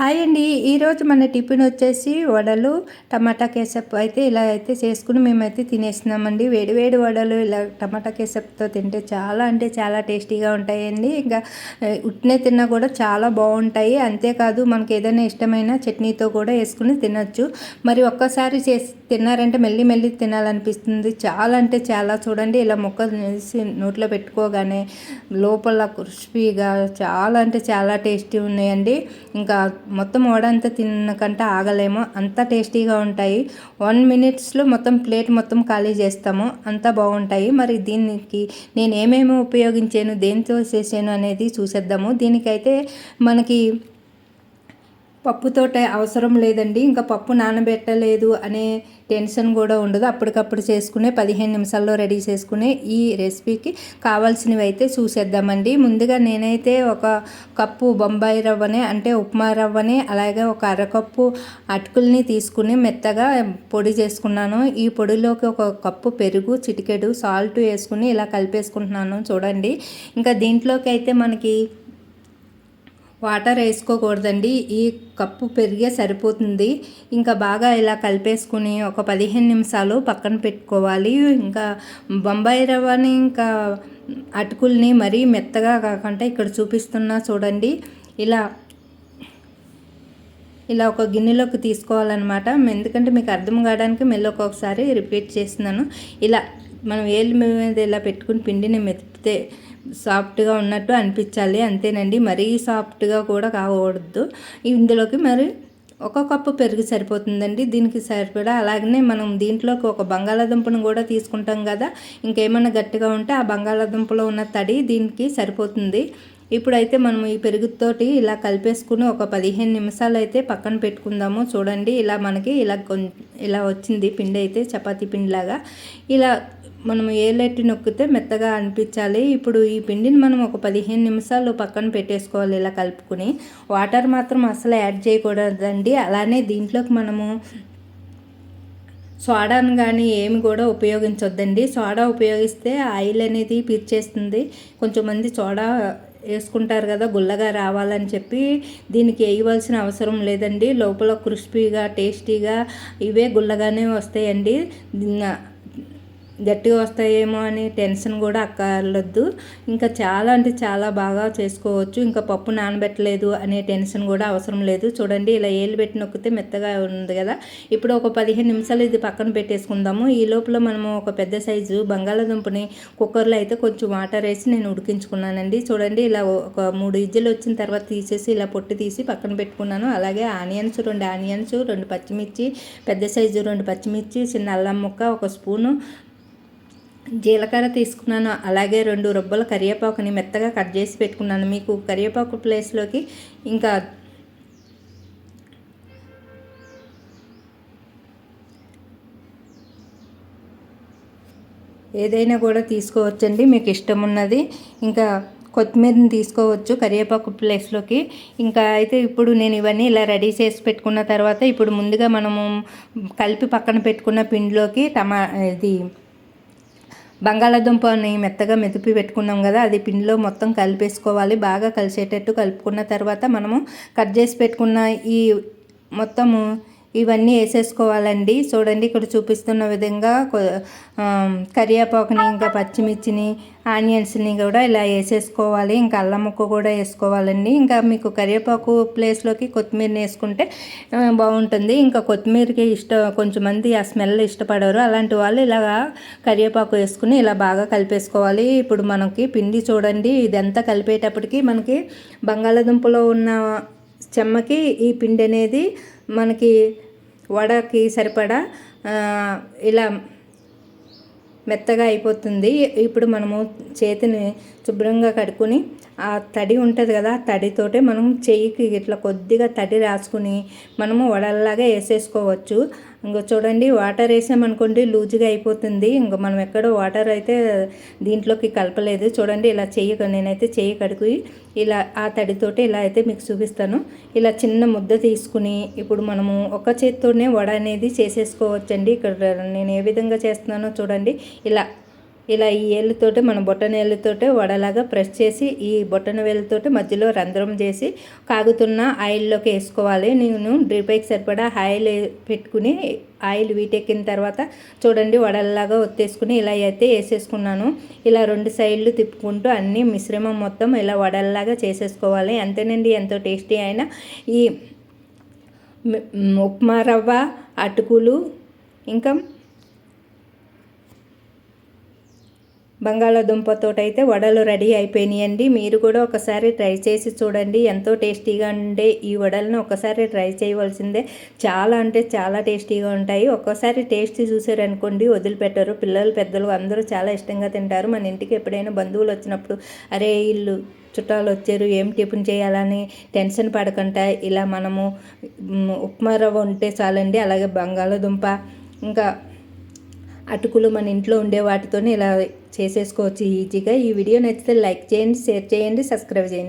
Hi అండి. ఈరోజు మన టిఫిన్ వచ్చేసి వడలు టమాటా కేసప్ అయితే ఇలా అయితే చేసుకుని మేమైతే తినేస్తున్నామండి. వేడి వేడి వడలు ఇలా టమాటా కేసప్తో తింటే చాలా అంటే చాలా టేస్టీగా ఉంటాయండి. ఇంకా ఉట్నే తిన్నా కూడా చాలా బాగుంటాయి. అంతేకాదు మనకి ఏదైనా ఇష్టమైన చట్నీతో కూడా వేసుకుని తినొచ్చు. మరి ఒక్కసారి చేసి తిన్నారంటే మెల్లి మెల్లి తినాలనిపిస్తుంది. చాలా అంటే చాలా చూడండి ఇలా మొక్క వేసి నోట్లో పెట్టుకోగానే లోపల క్రిస్పీగా చాలా అంటే చాలా టేస్టీ ఉన్నాయండి. ఇంకా మొత్తం వడంతా తిన్నకంటే ఆగలేము. అంత టేస్టీగా ఉంటాయి. వన్ మినిట్స్లో మొత్తం ప్లేట్ మొత్తం ఖాళీ చేస్తాము. అంత బాగుంటాయి. మరి దీనికి నేను ఏమేమి ఉపయోగించాను దేనితో చేసాను అనేది చూసేద్దాము. దీనికైతే మనకి పప్పుతోట అవసరం లేదండి. ఇంకా పప్పు నానబెట్టలేదు అనే టెన్షన్ కూడా ఉండదు. అప్పటికప్పుడు చేసుకునే పదిహేను నిమిషాల్లో రెడీ చేసుకునే ఈ రెసిపీకి కావాల్సినవి అయితే చూసేద్దామండి. ముందుగా నేనైతే ఒక కప్పు బొంబాయి రవ్వని అంటే ఉప్మా రవ్వని అలాగే ఒక అరకప్పు అటుకుల్ని తీసుకుని మెత్తగా పొడి చేసుకున్నాను. ఈ పొడిలోకి ఒక కప్పు పెరుగు చిటికెడు సాల్ట్ వేసుకుని ఇలా కలిపేసుకుంటున్నాను చూడండి. ఇంకా దీంట్లోకి అయితే మనకి వాటర్ వేసుకోకూడదండి. ఈ కప్పు పెరిగే సరిపోతుంది. ఇంకా బాగా ఇలా కలిపేసుకుని ఒక పదిహేను నిమిషాలు పక్కన పెట్టుకోవాలి. ఇంకా బొంబాయి రవ్వని ఇంకా అటుకుల్ని మరీ మెత్తగా కాకుండా ఇక్కడ చూపిస్తున్నా చూడండి. ఇలా ఇలా ఒక గిన్నెలోకి తీసుకోవాలన్నమాట. ఎందుకంటే మీకు అర్థం కావడానికి మెల్ల ఒక్కొక్కసారి రిపీట్ చేస్తున్నాను. ఇలా మనం ఏళ్ళు మీద ఇలా పెట్టుకుని పిండిని మెత్తితే సాఫ్ట్గా ఉన్నట్టు అనిపించాలి అంతేనండి. మరీ సాఫ్ట్గా కూడా కాకూడదు. ఇందులోకి మరి ఒక కప్పు పెరుగు సరిపోతుందండి. దీనికి సరిపడా అలాగనే మనం దీంట్లోకి ఒక బంగాళాదుంపను కూడా తీసుకుంటాం కదా. ఇంకేమైనా గట్టిగా ఉంటే ఆ బంగాళాదుంపలో ఉన్న తడి దీనికి సరిపోతుంది. ఇప్పుడైతే మనం ఈ పెరుగుతోటి ఇలా కలిపేసుకుని ఒక పదిహేను నిమిషాలు అయితే పక్కన పెట్టుకుందాము. చూడండి ఇలా మనకి ఇలా ఇలా వచ్చింది పిండి అయితే చపాతీ పిండిలాగా. ఇలా మనం ఏలెట్టి నొక్కితే మెత్తగా అనిపించాలి. ఇప్పుడు ఈ పిండిని మనం ఒక పదిహేను నిమిషాలు పక్కన పెట్టేసుకోవాలి ఇలా కలుపుకుని. వాటర్ మాత్రం అసలు యాడ్ చేయకూడదండి. అలానే దీంట్లోకి మనము సోడాను కానీ ఏమి కూడా ఉపయోగించొద్దండి. సోడా ఉపయోగిస్తే ఆయిల్ అనేది పీర్చేస్తుంది కొంచెం మంది సోడా వేసుకుంటారు కదా గుల్లగా రావాలని చెప్పి దీనికి వేయవలసిన అవసరం లేదండి. లోపల క్రిస్పీగా టేస్టీగా ఇవే గుల్లగానే వస్తాయండి. గట్టిగా వస్తాయేమో అని టెన్షన్ కూడా అక్కర్లొద్దు. ఇంకా చాలా అంటే చాలా బాగా చేసుకోవచ్చు. ఇంకా పప్పు నానబెట్టలేదు అనే టెన్షన్ కూడా అవసరం లేదు. చూడండి ఇలా ఏళ్ళు పెట్టి నొక్కితే మెత్తగా ఉంది కదా. ఇప్పుడు ఒక పదిహేను నిమిషాలు ఇది పక్కన పెట్టేసుకుందాము. ఈ లోపల మనము ఒక పెద్ద సైజు బంగాళాదుంపని కుక్కర్లో అయితే కొంచెం వాటర్ వేసి నేను ఉడికించుకున్నానండి. చూడండి ఇలా ఒక మూడు ఇజ్జలు వచ్చిన తర్వాత తీసేసి ఇలా పొట్టు తీసి పక్కన పెట్టుకున్నాను. అలాగే ఆనియన్స్ రెండు ఆనియన్స్ రెండు పచ్చిమిర్చి పెద్ద సైజు రెండు పచ్చిమిర్చి చిన్న అల్లం ముక్క ఒక స్పూను జీలకర్ర తీసుకున్నాను అలాగే రెండు రొబ్బల కరివేపాకుని మెత్తగా కట్ చేసి పెట్టుకున్నాను. మీకు కరివేపాకు ప్లేస్లోకి ఇంకా ఏదైనా కూడా తీసుకోవచ్చండి మీకు ఇష్టం ఉన్నది ఇంకా కొత్తిమీరని తీసుకోవచ్చు కరివేపాకు ప్లేస్లోకి. ఇంకా అయితే ఇప్పుడు నేను ఇవన్నీ ఇలా రెడీ చేసి పెట్టుకున్న తర్వాత ఇప్పుడు ముందుగా మనము కలిపి పక్కన పెట్టుకున్న పిండిలోకి టమా ఇది బంగాళాదుంపని మెత్తగా మెదిపి పెట్టుకున్నాం కదా అది పిండిలో మొత్తం కలిపేసుకోవాలి. బాగా కలిసేటట్టు కలుపుకున్న తర్వాత మనము కట్ చేసి పెట్టుకున్న ఈ మొత్తము ఇవన్నీ వేసేసుకోవాలండి. చూడండి ఇక్కడ చూపిస్తున్న విధంగా కరివేపాకుని ఇంకా పచ్చిమిర్చిని ఆనియన్స్ని కూడా ఇలా వేసేసుకోవాలి. ఇంకా అల్లం ముక్క కూడా వేసుకోవాలండి. ఇంకా మీకు కరివేపాకు ప్లేస్లోకి కొత్తిమీరని వేసుకుంటే బాగుంటుంది. ఇంకా కొత్తిమీరకి ఇష్ట కొంచెం మంది ఆ స్మెల్ ఇష్టపడరు. అలాంటి వాళ్ళు ఇలాగా కరివేపాకు వేసుకుని ఇలా బాగా కలిపేసుకోవాలి. ఇప్పుడు మనకి పిండి చూడండి ఇదంతా కలిపేటప్పటికి మనకి బంగాళాదుంపలో ఉన్న చెమ్మకి ఈ పిండి అనేది మనకి వడకి సరిపడా ఇలా మెత్తగా అయిపోతుంది. ఇప్పుడు మనము చేతిని శుభ్రంగా కడుక్కొని ఆ తడి ఉంటుంది కదా ఆ తడితోటే మనం చెయ్యికి ఇట్లా కొద్దిగా తడి రాసుకుని మనము వడల్లాగా వేసేసుకోవచ్చు. ఇంకో చూడండి వాటర్ వేసామనుకోండి లూజ్గా అయిపోతుంది. ఇంక మనం ఎక్కడో వాటర్ అయితే దీంట్లోకి కలపలేదు. చూడండి ఇలా చెయ్యి నేనైతే చెయ్యి కడుగు ఇలా ఆ తడితోటి ఇలా అయితే మీకు చూపిస్తాను. ఇలా చిన్న ముద్ద తీసుకుని ఇప్పుడు మనము ఒక చేతితోనే వడ అనేది చేసేసుకోవచ్చండి. ఇక్కడ నేను ఏ విధంగా చేస్తున్నానో చూడండి. ఇలా ఇలా ఈ ఏళ్ళతోటి మన బొట్టన ఏళ్ళతోటి వడలాగా ప్రెస్ చేసి ఈ బొట్టన వేళ్ళతోటి మధ్యలో రంధ్రం చేసి కాగుతున్న ఆయిల్లోకి వేసుకోవాలి. నేను డ్రిపైకి సరిపడా ఆయిల్ పెట్టుకుని ఆయిల్ వీటెక్కిన తర్వాత చూడండి వడల్లాగా ఒత్తేసుకుని ఇలా అయితే వేసేసుకున్నాను. ఇలా రెండు సైడ్లు తిప్పుకుంటూ అన్ని మిశ్రమం మొత్తం ఇలా వడల్లాగా చేసేసుకోవాలి. అంతేనండి ఎంతో టేస్టీ అయినా ఈ ఉప్మా రవ్వ అటుకులు ఇంకా బంగాళాదుంపతో అయితే వడలు రెడీ అయిపోయినాయండి. మీరు కూడా ఒకసారి ట్రై చేసి చూడండి. ఎంతో టేస్టీగా ఉండే ఈ వడలను ఒకసారి ట్రై చేయవలసిందే. చాలా అంటే చాలా టేస్టీగా ఉంటాయి. ఒక్కసారి టేస్ట్ చూసారనుకోండి వదిలిపెట్టరు. పిల్లలు పెద్దలు అందరూ చాలా ఇష్టంగా తింటారు. మన ఇంటికి ఎప్పుడైనా బంధువులు వచ్చినప్పుడు అరే ఇల్లు చుట్టాలు వచ్చారు ఏం టిఫిన్ చేయాలని టెన్షన్ పడకుండా ఇలా మనము ఉప్మా రవ్వ ఉంటే చాలండి. అలాగే బంగాళదుంప ఇంకా అటుకులు మన ఇంట్లో ఉండే వాటితోనే ఇలా చేసేసుకోవచ్చు ఈజీగా. ఈ వీడియో నచ్చితే లైక్ చేయండి షేర్ చేయండి సబ్స్క్రైబ్ చేయండి.